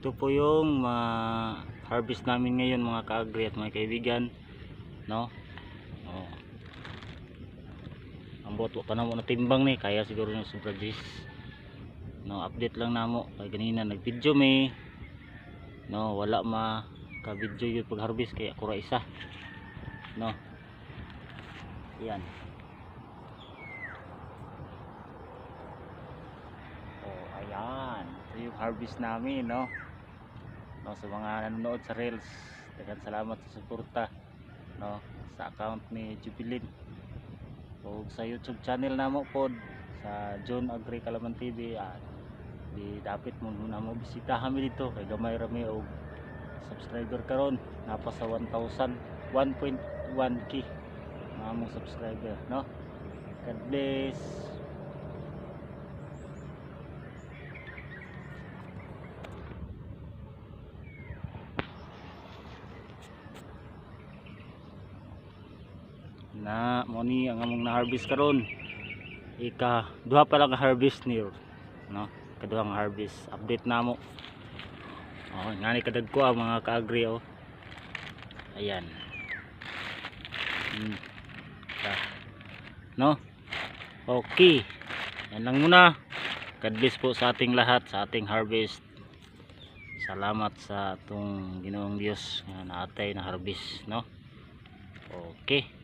Ito po yung ma harvest namin ngayon mga kaagri at mga kaibigan. No? Oh. Ang boto pa na na timbang ni kaya siguro yung super gis. No, update lang namo kay ganina nag-video may no wala ma ka video yun pag harvest kaya kura isa no yan oh ayan ito yung harvest namin no no sa mga nanonood sa reels dagan salamat sa suporta no sa account ni Jubilin. O sa YouTube channel namo pod sa John Agri Kalaman TV at di dapat mo na mo bisita kami dito kay gamay rami og subscriber karon napa sa 1000 1.1k mga mong subscriber no. God bless na mo ni ang among na harvest karon. Ika duha pa lang harvest niyo no? Kaduhang harvest. Update namo oh ngani kadagko ang mga kaagri oh. Ayan. Hmm. No? Okay. Yan lang muna. God bless po sa ating lahat sa ating harvest. Salamat sa atong ginoong Diyos nga naatay na harvest no? Okay